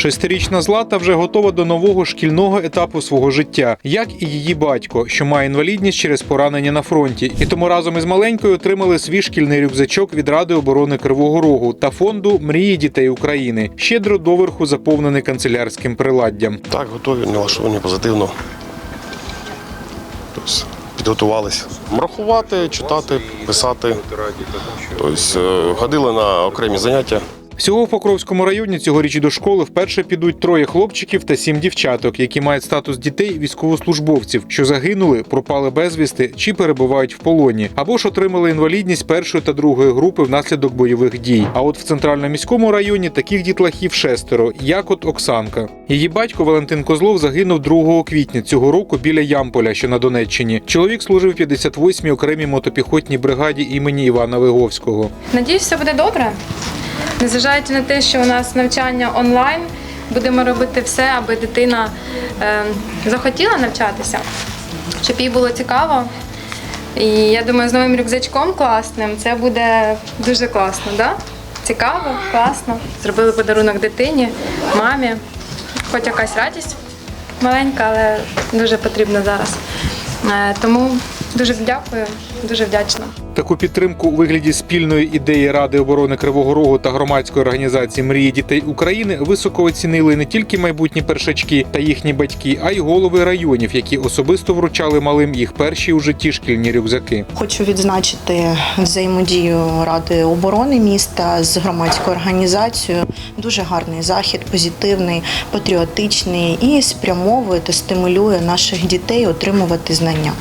Шестирічна Злата вже готова до нового шкільного етапу свого життя, як і її батько, що має інвалідність через поранення на фронті, і тому разом із маленькою отримали свій шкільний рюкзачок від Ради оборони Кривого Рогу та фонду Мрії дітей України, щедро доверху заповнений канцелярським приладдям. Так, готові, налаштовані позитивно. Тобто, підготувалися. Рахувати, читати, писати. Тобто, е, ходили на окремі заняття. Всього в Покровському районі цьогоріч до школи вперше підуть троє хлопчиків та сім дівчаток, які мають статус дітей військовослужбовців, що загинули, пропали безвісти чи перебувають в полоні, або ж отримали інвалідність першої та другої групи внаслідок бойових дій. А от в центральному міському районі таких дітлахів шестеро, як от Оксанка. Її батько Валентин Козлов загинув 2 квітня цього року біля Ямполя, що на Донеччині. Чоловік служив в 58-й окремій мотопіхотній бригаді імені Івана Виговського. Надіюсь, все буде добре. Незважаючи на те, що у нас навчання онлайн, будемо робити все, аби дитина е, захотіла навчатися, щоб їй було цікаво. І я думаю, з новим рюкзачком класним це буде дуже класно, да? Цікаво, класно. Зробили подарунок дитині, мамі. Хоч якась радість маленька, але дуже потрібна зараз. Е, тому дуже дякую, дуже вдячна. Таку підтримку у вигляді спільної ідеї Ради оборони Кривого Рогу та громадської організації Мрії дітей України високо оцінили не тільки майбутні першачки та їхні батьки, а й голови районів, які особисто вручали малим їх перші у житті шкільні рюкзаки. Хочу відзначити взаємодію Ради оборони міста з громадською організацією. Дуже гарний захід, позитивний, патріотичний і спрямовує та стимулює наших дітей отримувати знання.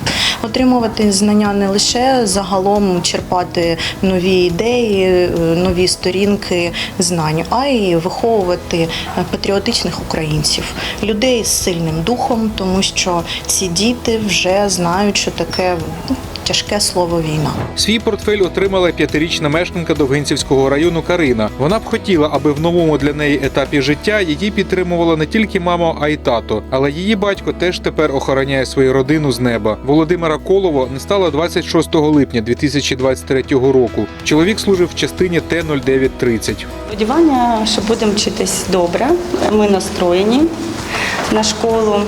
Отримувати знання не лише загалом черпати нові ідеї, е, нові сторінки знань, а й виховувати е, патріотичних українців, людей з сильним духом, тому що ці діти вже знають, що таке ну, тяжке слово війна. Свій портфель отримала п'ятирічна мешканка Довгинцівського району Карина. Вона б хотіла, аби в новому для неї етапі життя її підтримувала не тільки мама, а й тато. Але її батько теж тепер охороняє свою родину з неба. Володимира Колово не стало 26 липня 2023 року. Чоловік служив в частині Т-0930. Сподівання, що будемо вчитись добре. Ми настроєні на школу.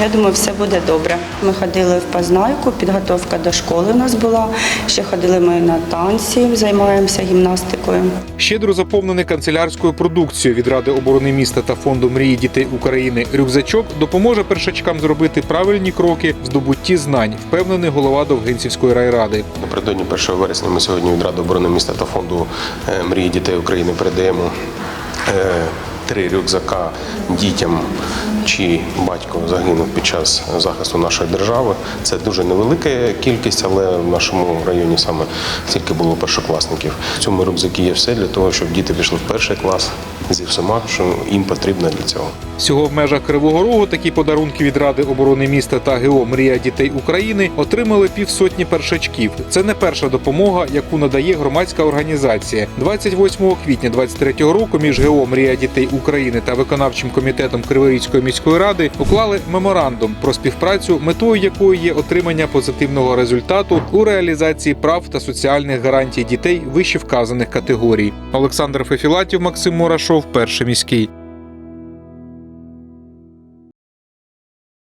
Я думаю, все буде добре. Ми ходили в Познайку, підготовка до школи у нас була. Ще ходили ми на танці, займаємося гімнастикою. Щедро заповнений канцелярською продукцією від Ради оборони міста та фонду мрії дітей України рюкзачок допоможе першачкам зробити правильні кроки в здобутті знань, впевнений голова Довгинцівської райради. Напередодні 1 вересня ми сьогодні від Ради оборони міста та фонду е, Мрії дітей України передаємо е, три рюкзака дітям, чий батько загинув під час захисту нашої держави. Це дуже невелика кількість, але в нашому районі саме стільки було першокласників. В цьому рюкзакі є все для того, щоб діти пішли в перший клас зі всіма, що їм потрібно для цього. Всього в межах Кривого Рогу такі подарунки від Ради оборони міста та ГО Мрія дітей України отримали півсотні першачків. Це не перша допомога, яку надає громадська організація. 28 квітня 23 року між ГО Мрія дітей України та виконавчим комітетом Криворізької міської ради уклали меморандум про співпрацю, метою якої є отримання позитивного результату у реалізації прав та соціальних гарантій дітей вище вказаних категорій. Олександр Фефілатів, Максим Мурашов, перший міський.